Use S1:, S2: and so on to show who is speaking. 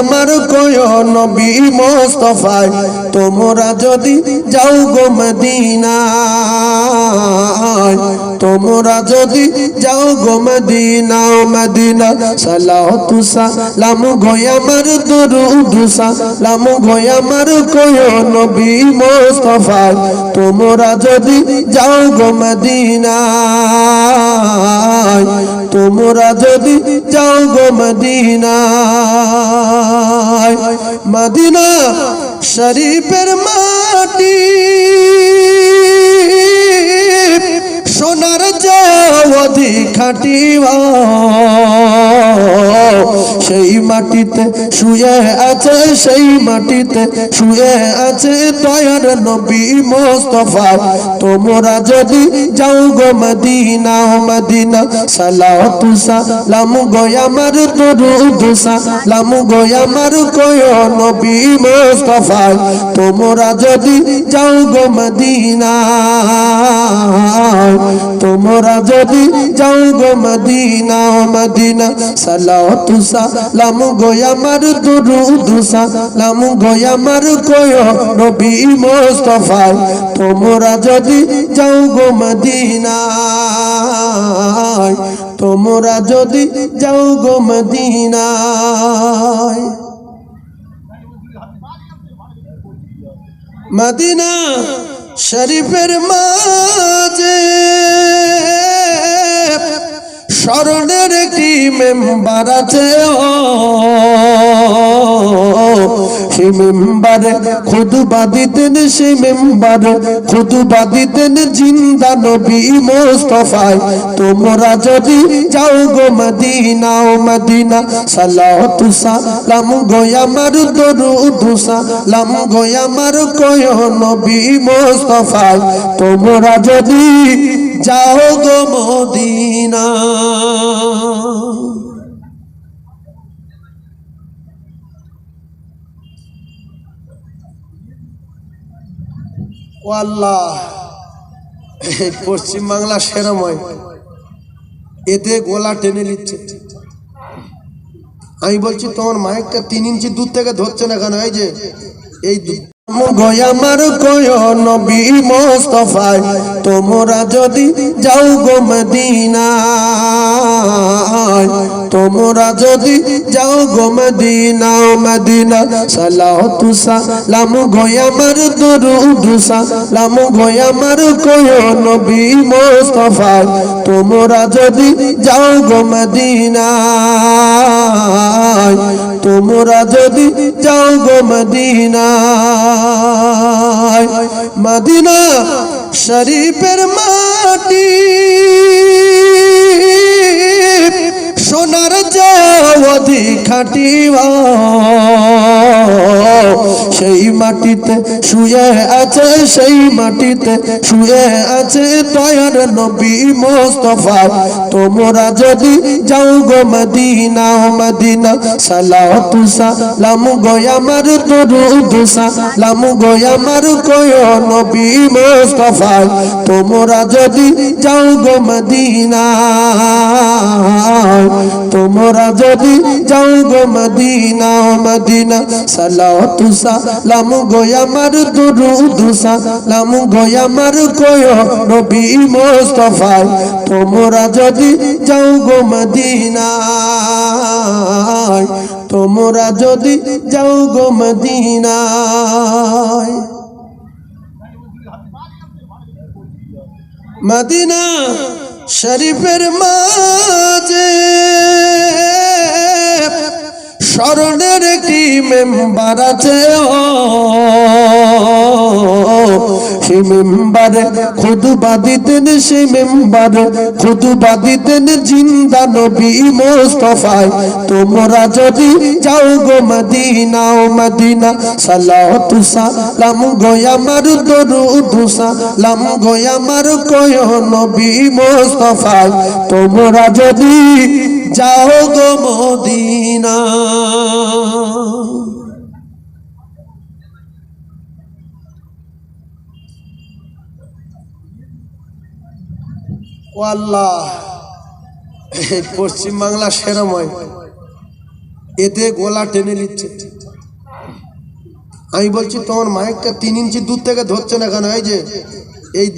S1: আমার কয় নবী মোস্তফায় তোমরা যদি যাও গো তোমরা যদি যাও গো মদিনা মদিনা সালাতু সালাম গো আমার দরুদ সালাম গো আমার কয় নবী মোস্তফায় তোমরা যদি যাও গো মদিনায় তোমরা যদি যাও গো মদিনায় মদিনা শরীফের মাটি। যাওয়াদি খাটিবা। সেই মাটিতে শুয়ে আছে, সেই মাটিতে শুয়ে আছে তয়ার নবী মোস্তফা। তোমরা যদি যাও গো মদিনা মদিনা, সালাতু সালাম গো আমার দরুদ, সালাম গো আমার কয় নবী মোস্তফা। তোমরা যদি যাও গো মদিনা তোমরা যদি যাও গো মদিনা মদিনা সালাতু সালাম গো আমার দরুদ, সালাম গো আমার কয় নবী মোস্তফা। তোমরা যদি যাও গো মদিনা, তোমরা যদি যাও গো মদিনায় মদিনা! শরীফের মাঝে স্মরণের একটি মেম্বার আছে ও। সেই মেম্বারে, খুদবা দিতেন সেই মেম্বারে, খুদবা দিতেন জিন্দা নবী মোস্তফায় তোমরা যদি যাও গো মদিনা, ও মদিনা, সালাতু সালাম গো আমার দরুদ, সালাম গো আমার কয় নবী মোস্তফায় তোমরা যদি যাও গো মদিনা। এই পশ্চিমবাংলা সেরময়। এতে গোলা টেনে নিচ্ছে। আমি বলছি, তোমার মাইকটা তিন ইঞ্চি দূর থেকে ধরছে না কেন? এই যে, এই আমার কয় নবী মোস্তফায়, তোমরা যদি যাও গো তোমরা যদি যাও গো মদিনা মদিনা সালাতু সালাম গো আমার দরুদ সালাম গো আমার কয় নবী মোস্তফায় তোমরা যদি যাও গো মদিনায় তোমরা যদি যাও গো মদিনায় মদিনা শরীফের মাটি। খাটিবা সেই মাটিতে শুয়ে আছে, সেই মাটিতে শুয়ে আছে তয়ার নবী মোস্তফা। তোমরা যদি যাও গো মদিনা মদিনা, সালাতু, সালাম গো আমার গো আমার কয় নবী মোস্তফা। তোমরা যদি যাও গো মদিনা তোমরা যদি যাও গো মদিনা মদিনা সালাতু সালাম গো আমার দরুদ সালাম গো আমার কয় নবী মোস্তফা। তোমরা যদি যাও গো মদিনা, তোমরা যদি যাও গো মদিনায় মদিনা! শরীফের মাঝে স্মরণের একটি মেম্বার আছে ও। সেই মেম্বারে, খুদবা দিতেন সেই মেম্বারে, খুদবা দিতেন জিন্দা নবী মোস্তফায় তোমরা যদি যাও গো মদিনা, ও মদিনা সালাতু সালাম গো আমার দরুদ, সালাম গো আমার কয় নবী মোস্তফায় তোমরা যদি যাও গো মদিনা। ও আল্লাহ। পশ্চিমবাংলা সেরময়। এতে গোলা টেনে নিচ্ছে। আমি বলছি, তোমার মাইকটা তিন ইঞ্চি দূর থেকে ধরছে না কেন? এই যে, এই